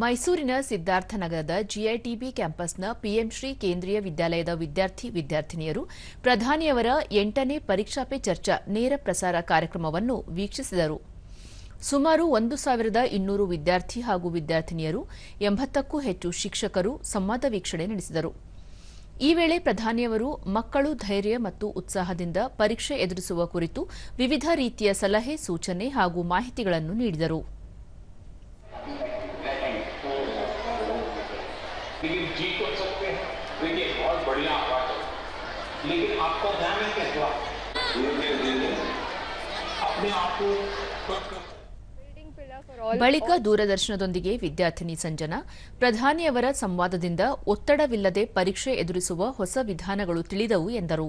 ಮೈಸೂರಿನ ಸಿದ್ದಾರ್ಥನಗರದ ಜಿಐಟಿಬಿ ಕ್ಯಾಂಪಸ್ನ ಪಿಎಂಶ್ರೀ ಕೇಂದ್ರೀಯ ವಿದ್ಯಾಲಯದ ವಿದ್ಯಾರ್ಥಿ ವಿದ್ಯಾರ್ಥಿನಿಯರು, ಪ್ರಧಾನಿಯವರ ಎಂಟನೇ ಪರೀಕ್ಷಾ ಪೇ ಚರ್ಚಾ ನೇರ ಪ್ರಸಾರ ಕಾರ್ಯಕ್ರಮವನ್ನು ವೀಕ್ಷಿಸಿದರು. ಸುಮಾರು ಒಂದು ಸಾವಿರದ ಇನ್ನೂರು ವಿದ್ಯಾರ್ಥಿ ಹಾಗೂ ವಿದ್ಯಾರ್ಥಿನಿಯರು, ಎಂಬತ್ತಕ್ಕೂ ಹೆಚ್ಚು ಶಿಕ್ಷಕರು ಸಂವಾದ ವೀಕ್ಷಣೆ ನಡೆಸಿದರು. ಈ ವೇಳೆ ಪ್ರಧಾನಿಯವರು ಮಕ್ಕಳು ಧೈರ್ಯ ಮತ್ತು ಉತ್ಸಾಹದಿಂದ ಪರೀಕ್ಷೆ ಎದುರಿಸುವ ಕುರಿತು ವಿವಿಧ ರೀತಿಯ ಸಲಹೆ, ಸೂಚನೆ ಹಾಗೂ ಮಾಹಿತಿಗಳನ್ನು ನೀಡಿದರು. लेकिन जी तो सकते हैं देखिए बहुत बढ़िया बात है लेकिन आपका ध्यान है क्या हुआ अपने आप को स्वस्थ कर ಬಳಿಕ ದೂರದರ್ಶನದೊಂದಿಗೆ ವಿದ್ಯಾರ್ಥಿನಿ ಸಂಜನಾ ಪ್ರಧಾನಿಯವರ ಸಂವಾದದಿಂದ ಒತ್ತಡವಿಲ್ಲದೆ ಪರೀಕ್ಷೆ ಎದುರಿಸುವ ಹೊಸ ವಿಧಾನಗಳು ತಿಳಿದವು ಎಂದರು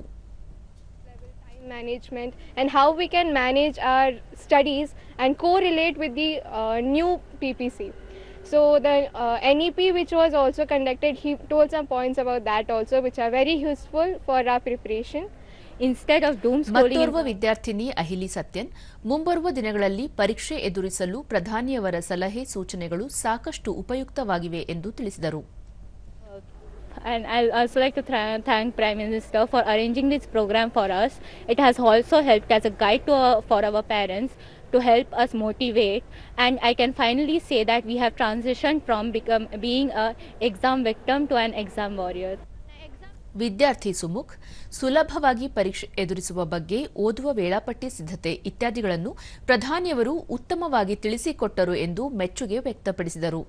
time management and how we can manage our studies and correlate with the uh, new PPC. So the uh, NEP which was also conducted, he told some points about that also which are very useful for our preparation. instead of doom scrolling ಮತ್ತೋರ್ವ ವಿದ್ಯಾರ್ಥಿನಿ ಅಹಿಲಿ ಸತ್ಯನ್ ಮುಂಬರುವ ದಿನಗಳಲ್ಲಿ ಪರೀಕ್ಷೆ ಎದುರಿಸಲು ಪ್ರಧಾನಿಯವರ ಸಲಹೆ ಸೂಚನೆಗಳು ಸಾಕಷ್ಟು ಉಪಯುಕ್ತವಾಗಿವೆ ಎಂದು ತಿಳಿಸಿದರು and I'll also like to th- thank Prime Minister for arranging this program for us. It has also helped as a guide to our, for our parents to help us motivate and I can finally say that we have transitioned from become, being a exam victim to an exam warrior. ವಿದ್ಯಾರ್ಥಿ ಸುಮುಖ್ ಸುಲಭವಾಗಿ ಪರೀಕ್ಷೆ ಎದುರಿಸುವ ಬಗ್ಗೆ ಓದುವ ವೇಳಾಪಟ್ಟಿ ಸಿದ್ಧತೆ ಇತ್ಯಾದಿಗಳನ್ನು ಪ್ರಧಾನಿಯವರು ಉತ್ತಮವಾಗಿ ತಿಳಿಸಿಕೊಟ್ಟರು ಎಂದು ಮೆಚ್ಚುಗೆ ವ್ಯಕ್ತಪಡಿಸಿದರು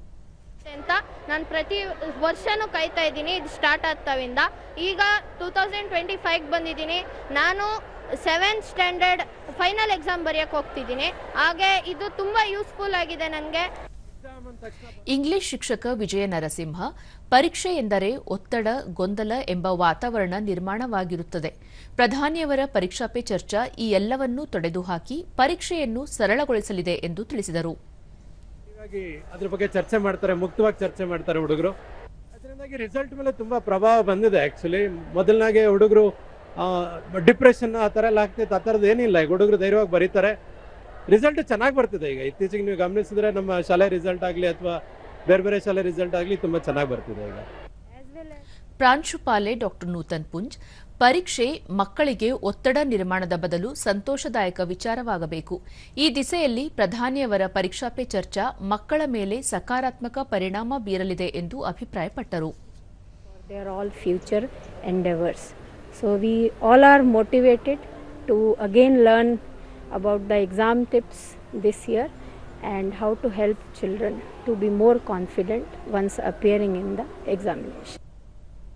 ನಾನು ಪ್ರತಿ ವರ್ಷನೂ ಕಾಯ್ತಾ ಇದ್ದೀನಿ, ಇದು ಸ್ಟಾರ್ಟ್ ಆಗ್ತಾವಿಂದ. ಈಗ ಟೂ ತೌಸಂಡ್ ಟ್ವೆಂಟಿ ಫೈವ್ಗೆ ಬಂದಿದ್ದೀನಿ. ನಾನು ಸೆವೆಂತ್ ಸ್ಟ್ಯಾಂಡರ್ಡ್ ಫೈನಲ್ ಎಕ್ಸಾಮ್ ಬರೆಯೋಕ್ಕೆ ಹೋಗ್ತಿದ್ದೀನಿ. ಹಾಗೆ ಇದು ತುಂಬ ಯೂಸ್ಫುಲ್ ಆಗಿದೆ ನನಗೆ. ಇಂಗ್ಲಿಷ್ ಶಿಕ್ಷಕ ವಿಜಯ ನರಸಿಂಹ, ಪರೀಕ್ಷೆ ಎಂದರೆ ಒತ್ತಡ, ಗೊಂದಲ ಎಂಬ ವಾತಾವರಣ ನಿರ್ಮಾಣವಾಗಿರುತ್ತದೆ. ಪ್ರಧಾನಿಯವರ ಪರೀಕ್ಷಾ ಪೇ ಚರ್ಚಾ ಈ ಎಲ್ಲವನ್ನೂ ತೊಡೆದುಹಾಕಿ ಪರೀಕ್ಷೆಯನ್ನು ಸರಳಗೊಳಿಸಲಿದೆ ಎಂದು ತಿಳಿಸಿದರು. ಹೀಗಾಗಿ ಅದ್ರ ಬಗ್ಗೆ ಚರ್ಚೆ ಮಾಡ್ತಾರೆ, ಮುಕ್ತವಾಗಿ ಚರ್ಚೆ ಮಾಡ್ತಾರೆ ಹುಡುಗರು. ಅದರಿಂದಾಗಿ ರಿಸಲ್ಟ್ ಮೇಲೆ ತುಂಬಾ ಪ್ರಭಾವ ಬಂದಿದೆ ಆಕ್ಚುಲಿ ಮೊದಲನಾಗೆ ಹುಡುಗರು ಡಿಪ್ರೆಷನ್ ಆ ತರ ಎಲ್ಲ ಆಗ್ತಿತ್ತು, ಆ ಥರದ್ದು ಏನಿಲ್ಲ. ಈಗ ಹುಡುಗರು ಧೈರ್ಯವಾಗಿ ಬರೀತಾರೆ. ರಿಸಲ್ಟ್ ಚೆನ್ನಾಗಿ ಬರ್ತಿದೆ ಈಗ. ಇತ್ತೀಚೆಗೆ ನೀವು ಗಮನಿಸಿದ್ರೆ ನಮ್ಮ ಶಾಲೆ ರಿಸಲ್ಟ್ ಆಗಲಿ ಅಥವಾ ಬೇರೆ ಬೇರೆ ಶಾಲೆ ರಿಸಲ್ಟ್ ಆಗಲಿ ತುಂಬಾ ಚೆನ್ನಾಗಿ ಬರ್ತಿದೆ ಈಗ. ಪ್ರಾಂಶುಪಾಲೆ ಡಾ ನೂತನ್ ಪುಂಜ್, ಪರೀಕ್ಷೆ ಮಕ್ಕಳಿಗೆ ಒತ್ತಡ ನಿರ್ಮಾಣದ ಬದಲು ಸಂತೋಷದಾಯಕ ವಿಚಾರವಾಗಬೇಕು. ಈ ದಿಸೆಯಲ್ಲಿ ಪ್ರಧಾನಿಯವರ ಪರೀಕ್ಷಾ ಪೇ ಚರ್ಚಾ ಮಕ್ಕಳ ಮೇಲೆ ಸಕಾರಾತ್ಮಕ ಪರಿಣಾಮ ಬೀರಲಿದೆ ಎಂದು ಅಭಿಪ್ರಾಯಪಟ್ಟರು. To learn about the exam tips this year and how to help children to be more confident once appearing in the